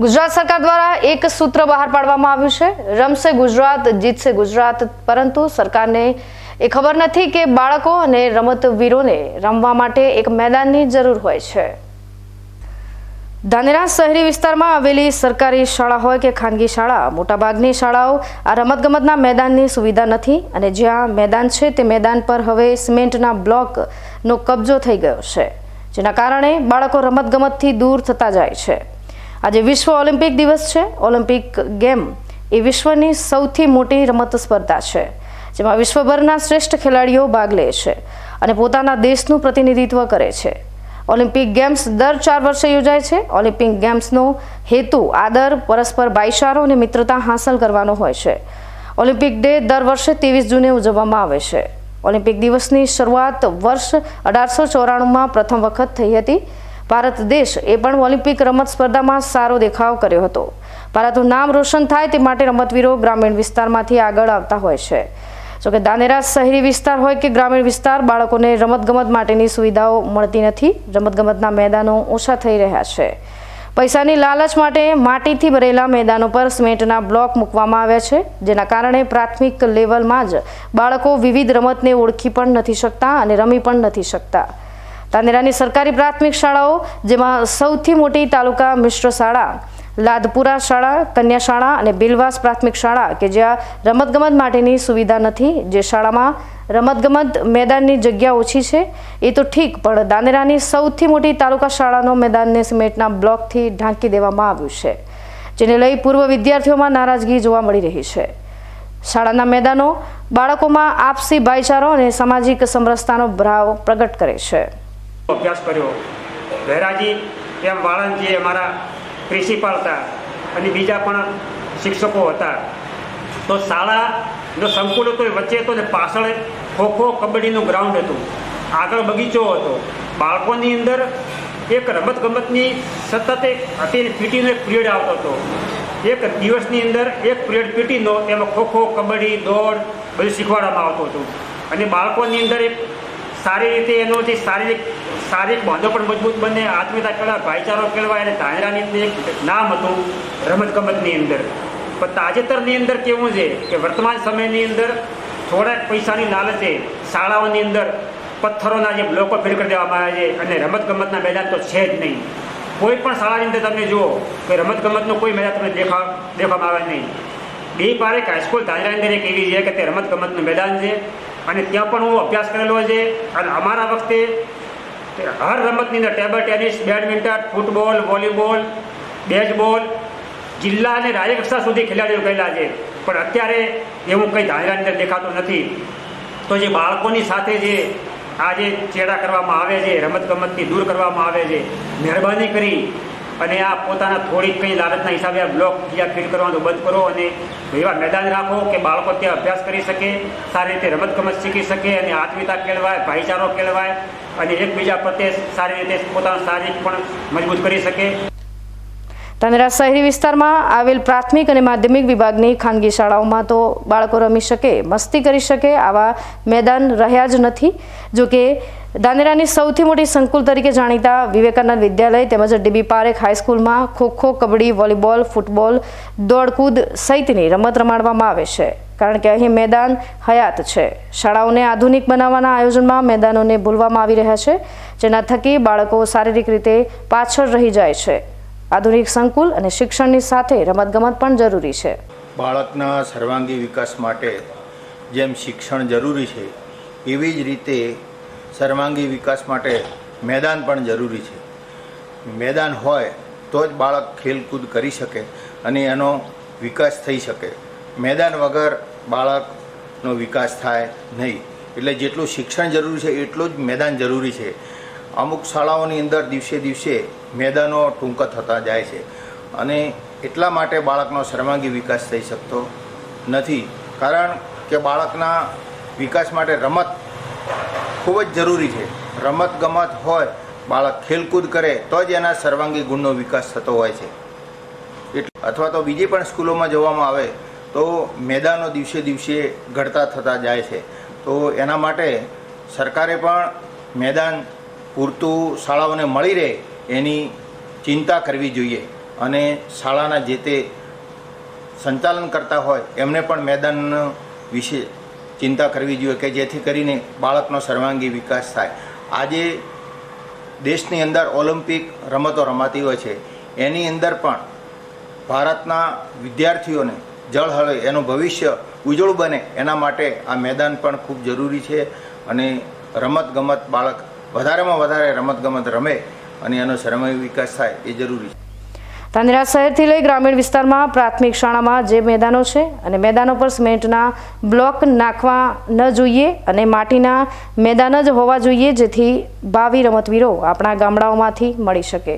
ગુજરાત સરકાર દ્વારા એક સૂત્ર બહાર પાડવામાં આવ્યું છે. રમશે ગુજરાત, જીતશે ગુજરાત, પરંતુ સરકારને એ ખબર નથી કે બાળકો અને રમતવીરોને રમવા માટે એક મેદાનની જરૂર હોય છે. ધાનેરા શહેરી વિસ્તારમાં આવેલી સરકારી શાળા હોય કે ખાનગી શાળા, મોટાભાગની શાળાઓ આ રમતગમતના મેદાનની સુવિધા નથી અને જ્યાં મેદાન છે તે મેદાન પર હવે સિમેન્ટના બ્લોકનો કબજો થઈ ગયો છે, જેના કારણે બાળકો રમતગમતથી દૂર થતા જાય છે. આજે વિશ્વ ઓલિમ્પિક દિવસ છે. ઓલિમ્પિક ગેમ એ વિશ્વની સૌથી મોટી રમત સ્પર્ધા છે, જેમાં વિશ્વભરના શ્રેષ્ઠ ખેલાડીઓ ભાગ લે છે અને પોતાના દેશનું પ્રતિનિધિત્વ કરે છે. ઓલિમ્પિક ગેમ્સ દર ચાર વર્ષે યોજાય છે. ઓલિમ્પિક ગેમ્સનો હેતુ આદર, પરસ્પર ભાઈચારો અને મિત્રતા હાંસલ કરવાનો હોય છે. ઓલિમ્પિક ડે દર વર્ષે ત્રેવીસ જૂને ઉજવવામાં આવે છે. ઓલિમ્પિક દિવસની શરૂઆત વર્ષ અઢારસો ચોરાણુંમાં પ્રથમ વખત થઈ હતી. ભારત દેશ એ પણ ઓલિમ્પિક રમત સ્પર્ધામાં સારો દેખાવ કર્યો હતો. ભારતનું નામ રોશન થાય તે માટે રમતવીરો ગ્રામીણ વિસ્તારમાંથી આગળ આવતા હોય છે. જોકે દાનેરા શહેરી વિસ્તાર હોય કે ગ્રામીણ વિસ્તાર, બાળકોને રમતગમત માટેની સુવિધાઓ મળતી નથી. રમતગમતના મેદાનો ઓછા થઈ રહ્યા છે. પૈસાની લાલચ માટે માટીથી ભરેલા મેદાનો પર સિમેન્ટના બ્લોક મૂકવામાં આવ્યા છે, જેના કારણે પ્રાથમિક લેવલમાં જ બાળકો વિવિધ રમતને ઓળખી પણ નથી શકતા અને રમી પણ નથી શકતા. તાનેરાની સરકારી પ્રાથમિક શાળાઓ, જેમાં સૌથી મોટી તાલુકા મિશ્ર શાળા, લાદપુરા શાળા, કન્યા શાળા અને બિલવાસ પ્રાથમિક શાળા કે જ્યાં રમતગમત માટેની સુવિધા નથી, જે શાળામાં રમતગમત મેદાનની જગ્યા ઓછી છે. એ તો ઠીક, પણ દાનેરાની સૌથી મોટી તાલુકા શાળાનો મેદાનને સિમેન્ટના બ્લોકથી ઢાંકી દેવામાં આવ્યું છે, જેને લઈ પૂર્વ વિદ્યાર્થીઓમાં નારાજગી જોવા મળી રહી છે. શાળાના મેદાનો બાળકોમાં આપસી ભાઈચારો અને સામાજિક સમરસતાનો ભાવ પ્રગટ કરે છે. અભ્યાસ કર્યો. ધૈરાજી એમ વાળંદજી અમારા પ્રિન્સિપાલ હતા અને બીજા પણ શિક્ષકો હતા. તો શાળાનો સંકુલ હતો એ વચ્ચે હતો ને પાછળ ખોખો કબડ્ડીનું ગ્રાઉન્ડ હતું. આગળ બગીચો હતો. બાળકોની અંદર એક રમતગમતની સતત એક હતી પીટીનો એક પિરિયડ આવતો હતો. એક દિવસની અંદર એક પિરિયડ પીટીનો એમાં ખોખો કબડ્ડી, દોડ બધું શીખવાડવામાં આવતું હતું. અને બાળકોની અંદર એક સારી રીતે એનો જે શારીરિક શારીરિક બાંધો પણ મજબૂત બને. આત્મીયતા કેળવાય, ભાઈચારો કેળવાય અને ધાયરાની અંદર એક નામ હતું રમતગમતની અંદર. પણ તાજેતરની અંદર કેવું છે કે વર્તમાન સમયની અંદર થોડાક પૈસાની લાલચે શાળાઓની અંદર પથ્થરોના જે બ્લોકો ફિટ કરી દેવામાં આવે છે અને રમતગમતના મેદાન તો છે જ નહીં. કોઈ પણ શાળાની અંદર તમે જુઓ કે રમતગમતનો કોઈ મેદાન તમને દેખા, દેખવામાં આવે નહીં. બે પારેક હાઈસ્કૂલ ધાનેરાની અંદર એક એવી છે કે તે રમતગમતનું મેદાન છે અને ત્યાં પણ હું અભ્યાસ કરેલો છે અને અમારા વખતે હર રમતની અંદર table tennis, badminton, football, volleyball, baseball, જિલ્લા અને રાજ્ય કક્ષા સુધી ખેલાડીઓ ગયેલા છે. પણ અત્યારે એવું કંઈ ધારાની અંદર દેખાતું નથી. તો જે બાળકોની સાથે જે આ જે ચેડા કરવામાં આવે છે, રમતગમતથી દૂર કરવામાં આવે છે, મહેરબાની કરી અને આ પોતાના થોડીક કંઈ લાલચના હિસાબે આ બ્લોક જ્યાં ફીટ કરવાનું બંધ કરો અને એવા મેદાન રાખો કે બાળકો ત્યાં અભ્યાસ કરી શકે, સારી રીતે રમતગમત શીખી શકે અને આત્મીયતા કેળવાય, ભાઈચારો કેળવાય અને એકબીજા પ્રત્યે સારી રીતે પોતાનું શારીરિક પણ મજબૂત કરી શકે. તાનેરા શહેરી વિસ્તારમાં આવેલ પ્રાથમિક અને માધ્યમિક વિભાગની ખાનગી શાળાઓમાં તો બાળકો રમી શકે, મસ્તી કરી શકે આવા મેદાન રહ્યા જ નથી. જોકે ધાનેરાની સૌથી મોટી સંકુલ તરીકે જાણીતા વિવેકાનંદ વિદ્યાલય તેમજ ડીબી પારેખ હાઈસ્કૂલમાં ખોખો, કબડ્ડી, વોલીબોલ, ફૂટબોલ, દોડકૂદ સહિતની રમત રમાડવામાં આવે છે. કારણ કે અહીં મેદાન હયાત છે. શાળાઓને આધુનિક બનાવવાના આયોજનમાં મેદાનોને ભૂલવામાં આવી રહ્યા છે, જેના થકી બાળકો શારીરિક રીતે પાછળ રહી જાય છે. આધુનિક સંકુલ અને શિક્ષણની સાથે રમતગમત પણ જરૂરી છે. બાળકના સર્વાંગી વિકાસ માટે જેમ શિક્ષણ જરૂરી છે, એવી જ રીતે સર્વાંગી વિકાસ માટે મેદાન પણ જરૂરી છે. મેદાન હોય તો જ બાળક ખેલકૂદ કરી શકે અને એનો વિકાસ થઈ શકે. મેદાન વગર બાળકનો વિકાસ થાય નહીં. એટલે જેટલું શિક્ષણ જરૂરી છે, એટલું જ મેદાન જરૂરી છે. અમુક શાળાઓની અંદર દિવસે દિવસે મેદાનો ટૂંકા થતા જાય છે. અને એટલા માટે બાળકનો સર્વાંગી વિકાસ થઈ શકતો નથી. કારણ કે બાળકના વિકાસ માટે રમત ખૂબ જ જરૂરી છે. રમત ગમત હોય, બાળક ખેલકૂદ કરે, તો જ એના સર્વાંગી ગુણનો વિકાસ થતો હોય છે. એટલે અથવા તો બીજી પણ સ્કૂલોમાં જોવામાં આવે, તો મેદાનો દિવસે દિવસે ઘટતા થતા જાય છે. તો એના માટે સરકારે પણ મેદાન પૂરતું શાળાઓને મળી રહે એની ચિંતા કરવી જોઈએ. અને શાળાના જે તે સંચાલન કરતા હોય, એમને પણ મેદાન વિશે ચિંતા કરવી જોઈએ કે જેથી કરીને બાળકનો સર્વાંગી વિકાસ થાય. આજે દેશની અંદર ઓલિમ્પિક રમતો રમાતી હોય છે. એની અંદર પણ ભારતના વિદ્યાર્થીઓને જળ હળે, એનું ભવિષ્ય ઉજળું બને, એના માટે આ મેદાન પણ ખૂબ જરૂરી છે. અને રમતગમત બાળક વધારેમાં વધારે રમતગમત રમે અને એનો સર્વાંગી વિકાસ થાય એ જરૂરી છે. ધાનેરા શહેરથી લઈ ગ્રામીણ વિસ્તારમાં પ્રાથમિક શાળામાં જે મેદાનો છે અને મેદાનો પર સિમેન્ટના બ્લોક નાખવા ન જોઈએ અને માટીના મેદાન જ હોવા જોઈએ જેથી ભાવિ રમતવીરો આપણા ગામડાઓમાંથી મળી શકે.